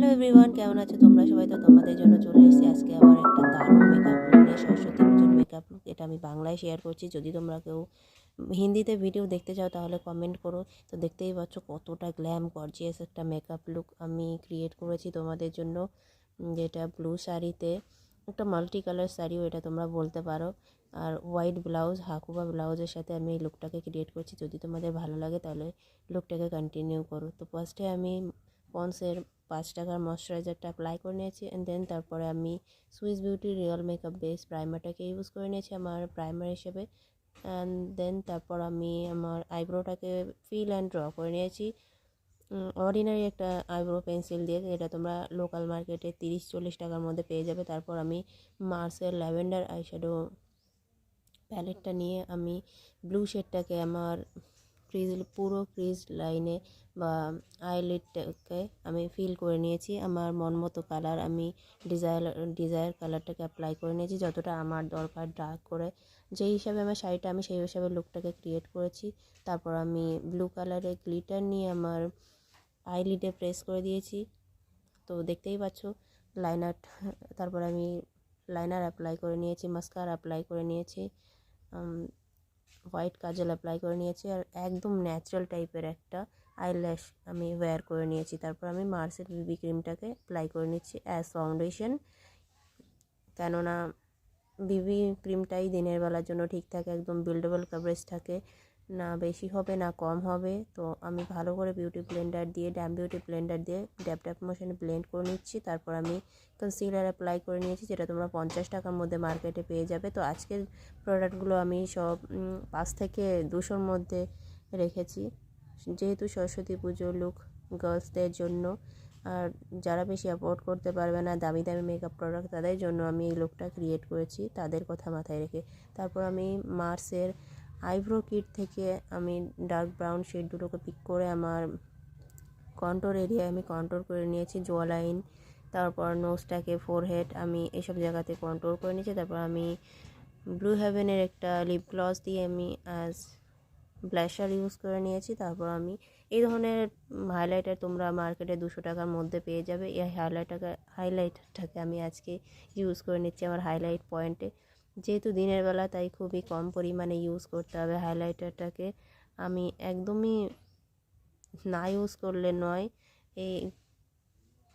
Hello everyone কেমন আছো তোমরা সবাই? তো তোমাদের জন্য চলে এসেছি আজকে আবার একটা দারুণ মেকআপ নিয়ে, সরস্বতী পুজোর মেকআপ লুক এটা আমি বাংলায় শেয়ার করছি। যদি তোমরা কেউ হিন্দিতে ভিডিও দেখতে চাও, তাহলে কমেন্ট করো। তো দেখতেই পাচ্ছ কতটা গ্ল্যাম গর্জিয়াস একটা মেকআপ লুক আমি ক্রিয়েট করেছি তোমাদের জন্য। যেটা ব্লু শাড়িতে, একটা মাল্টি কালার শাড়িও এটা তোমরা বলতে পারো। আর হোয়াইট ব্লাউজ হাকুবা ব্লাউজের সাথে আমি এই লুকটাকে ক্রিয়েট করছি। যদি তোমাদের ভালো লাগে, তাহলে লুকটাকে কন্টিনিউ করো। তো ফার্স্টে আমি পন্সের পাঁচ টাকার ময়শ্চারাইজারটা অ্যাপ্লাই করে নিয়েছি অ্যান্ড দেন তারপরে আমি Swiss Beauty real makeup base প্রাইমারটাকে use করে নিয়েছি আমার প্রাইমার হিসেবে অ্যান্ড দেন তারপর আমি আমার আইব্রোটাকে ফিল অ্যান্ড ড্র করে নিয়েছি। অর্ডিনারি একটা আইব্রো পেন্সিল দিয়ে এটা তোমরা লোকাল মার্কেটে তিরিশ, চল্লিশ টাকার মধ্যে পেয়ে যাবে। তারপর আমি মার্সের ল্যাভেন্ডার আইশ্যাডো প্যালেটটা নিয়ে আমি ব্লু শেডটাকে আমার ক্রিজ পুরো ক্রিজ লাইনে বা আইলিডটাকে আমি ফিল করে নিয়েছি। আমার মন মতো কালার আমি ডিজায়ার ডিজায়ার কালারটাকে অ্যাপ্লাই করে নিয়েছি। যতটা আমার দরকার ডার্ক করে। যেই হিসাবে আমার শাড়িটা আমি সেই হিসাবে লুকটাকে ক্রিয়েট করেছি। তারপর আমি ব্লু কালারের গ্লিটার নিয়ে আমার আইলিডে প্রেস করে দিয়েছি। তো দেখতেই পাচ্ছ লাইনার তারপর আমি লাইনার অ্যাপ্লাই করে নিয়েছি মাস্কার অ্যাপ্লাই করে নিয়েছি। হোয়াইট কাজল অ্যাপ্লাই করে নিয়েছি আর একদম ন্যাচারাল টাইপের একটা আইল্যাশ আমি ওয়্যার করে নিয়েছি। তারপর আমি মার্সের বিবি ক্রিমটাকে অ্যাপ্লাই করে নিচ্ছি অ্যাজ ফাউন্ডেশন কেননা বিবি ক্রিমটাই দিনের বেলার জন্য ঠিক থাকে, একদম বিল্ডেবল কাভারেজ থাকে। না বেশি হবে না কম হবে। তো আমি ভালো করে বিউটি ব্লেন্ডার দিয়ে ড্যাম বিউটি ব্লেন্ডার দিয়ে ড্যাপ ড্যাপ মোশনে ব্লেন্ড করে নিচ্ছি। তারপর আমি কনসিলার অ্যাপ্লাই করে নিয়েছি, যেটা তোমরা পঞ্চাশ টাকার মধ্যে মার্কেটে পেয়ে যাবে। তো আজকের প্রোডাক্টগুলো আমি সব পাঁচ থেকে দুশোর মধ্যে রেখেছি। যেহেতু সরস্বতী পুজোর লুক গার্লসদের জন্য, আর যারা বেশি অ্যাফোর্ড করতে পারবে না দামি দামি মেকআপ প্রোডাক্ট তাদের জন্য আমি এই লুকটা ক্রিয়েট করেছি। তাদের কথা মাথায় রেখে। তারপর আমি মার্সের আইব্রো কিট থেকে আমি ডার্ক ব্রাউন শেড দুটোকে পিক করে আমার কন্ট্রোর এরিয়ায় আমি কন্ট্রোল করে নিয়েছি জোয়া লাইন তারপর নোজটাকে ফোরহেড, আমি এসব জায়গাতে কন্ট্রোল করে নিয়েছি। তারপর আমি ব্লু হেভেনের একটা লিপ গ্লস দিয়ে আমি অ্যাজ ব্ল্যাশার ইউজ করে নিয়েছি। তারপর আমি এই ধরনের হাইলাইটার তোমরা মার্কেটে দুশো টাকার মধ্যে পেয়ে যাবে। এই হাইলাইটাকে হাইলাইটারটাকে আমি আজকে ইউজ করে নিচ্ছি আমার হাইলাইট পয়েন্টে। যেহেতু দিনের বেলা, তাই খুবই কম পরিমাণে ইউজ করতে হবে হাইলাইটারটাকে আমি একদমই না ইউজ করলে নয়, এই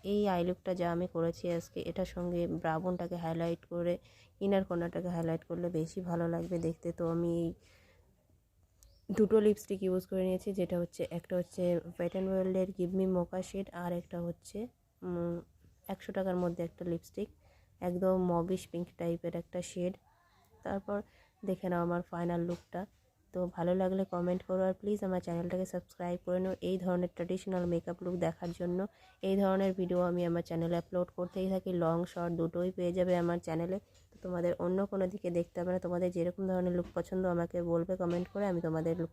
এই আইলুকটা যা আমি করেছি আজকে, এটার সঙ্গে ব্রাউনটাকে হাইলাইট করে ইনার কর্নারটাকে হাইলাইট করলে বেশি ভালো লাগবে দেখতে। তো আমি এই দুটো লিপস্টিক ইউজ করে নিয়েছি, যেটা হচ্ছে, একটা হচ্ছে অ্যান্ড ওয়ার্ল্ডের গিভমি মোকা শেড আর একটা হচ্ছে একশো টাকার মধ্যে একটা লিপস্টিক একদম মবিশ পিঙ্ক টাইপের একটা শেড তারপর দেখে নাও আমার ফাইনাল লুকটা তো ভালো লাগলে কমেন্ট করো আর প্লিজ আমার চ্যানেলটাকে সাবস্ক্রাইব করে নাও এই ধরনের ট্র্যাডিশনাল মেকআপ লুক দেখার জন্য। এই ধরনের ভিডিও আমি আমার চ্যানেলে আপলোড করতেই থাকি লং শর্ট দুটোই পেয়ে যাবে আমার চ্যানেলে তো তোমাদের অন্য কোনো দিকে দেখতে হবে না, তোমাদের যেরকম ধরনের লুক পছন্দ আমাকে বলবে কমেন্ট করে আমি তোমাদের লুক